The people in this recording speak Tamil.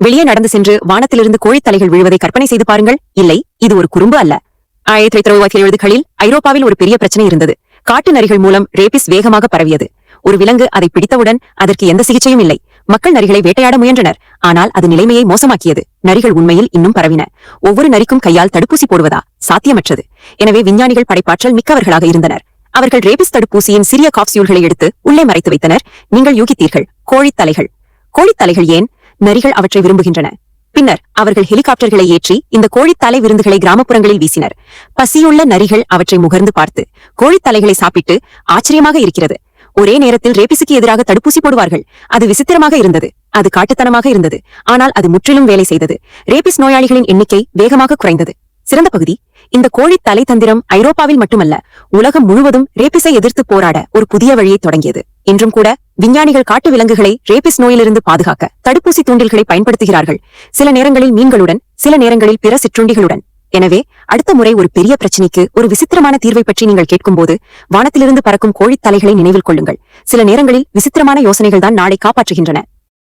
வெளியே நடந்து சென்று வானத்திலிருந்து கோழித்தலைகள் விழுவதை கற்பனை செய்து பாருங்கள். இல்லை இது ஒரு குறும்பு அல்ல. ஆயிரத்தி தொள்ளாயிரத்தி எழுபதுகளில் ஐரோப்பாவில் ஒரு பெரிய பிரச்சனை இருந்தது. காட்டு நரிகள் மூலம் ரேபிஸ் வேகமாக பரவியது. ஒரு விலங்கு அதை பிடித்தவுடன் அதற்கு எந்த சிகிச்சையும் இல்லை. மக்கள் நரிகளை வேட்டையாட முயன்றனர். ஆனால் அது நிலைமையை மோசமாக்கியது. நரிகள் உண்மையில் இன்னும் பரவின. ஒவ்வொரு நரிக்கும் கையால் தடுப்பூசி போடுவதா? சாத்தியமற்றது. எனவே விஞ்ஞானிகள் படைப்பாற்றல் மிக்கவர்களாக இருந்தனர். அவர்கள் ரேபிஸ் தடுப்பூசியின் சிறிய காப்சியூல்களை எடுத்து உள்ளே மறைத்து வைத்தனர். நீங்கள் யூகித்தீர்கள் கோழித்தலைகள். கோழித்தலைகள் ஏன்? நரிகள் அவற்றை விரும்புகின்றன. பின்னர் அவர்கள் ஹெலிகாப்டர்களை ஏற்றி இந்த கோழித்தலை விருந்துகளை கிராமப்புறங்களில் வீசினர். பசியுள்ள நரிகள் அவற்றை முகர்ந்து பார்த்து கோழித் தலைகளை சாப்பிட்டு ஆச்சரியமாக இருக்கிறது. ஒரே நேரத்தில் ரேபிஸுக்கு எதிராக தடுப்பூசி போடுவார்கள். அது விசித்திரமாக இருந்தது. அது காட்டுத்தனமாக இருந்தது. ஆனால் அது முற்றிலும் வேலை செய்தது. ரேபிஸ் நோயாளிகளின் எண்ணிக்கை வேகமாக குறைந்தது. சிறந்த பகுதி. இந்த கோழி தலை தந்திரம் ஐரோப்பாவில் மட்டுமல்ல உலகம் முழுவதும் ரேபிஸை எதிர்த்து போராட ஒரு புதிய வழியை தொடங்கியது. இன்றும் கூட விஞ்ஞானிகள் காட்டு விலங்குகளை ரேபிஸ் நோயிலிருந்து பாதுகாக்க தடுப்பூசி தூண்டில்களை பயன்படுத்துகிறார்கள். சில நேரங்களில் மீன்களுடன் சில நேரங்களில் பிற சிற்றுண்டிகளுடன். எனவே அடுத்த முறை ஒரு பெரிய பிரச்சனைக்கு ஒரு விசித்திரமான தீர்வை பற்றி நீங்கள் கேட்கும்போது வானத்திலிருந்து பறக்கும் கோழித் தலைகளை நினைவில் கொள்ளுங்கள். சில நேரங்களில் விசித்திரமான யோசனைகள் தான் நாளை காப்பாற்றுகின்றன.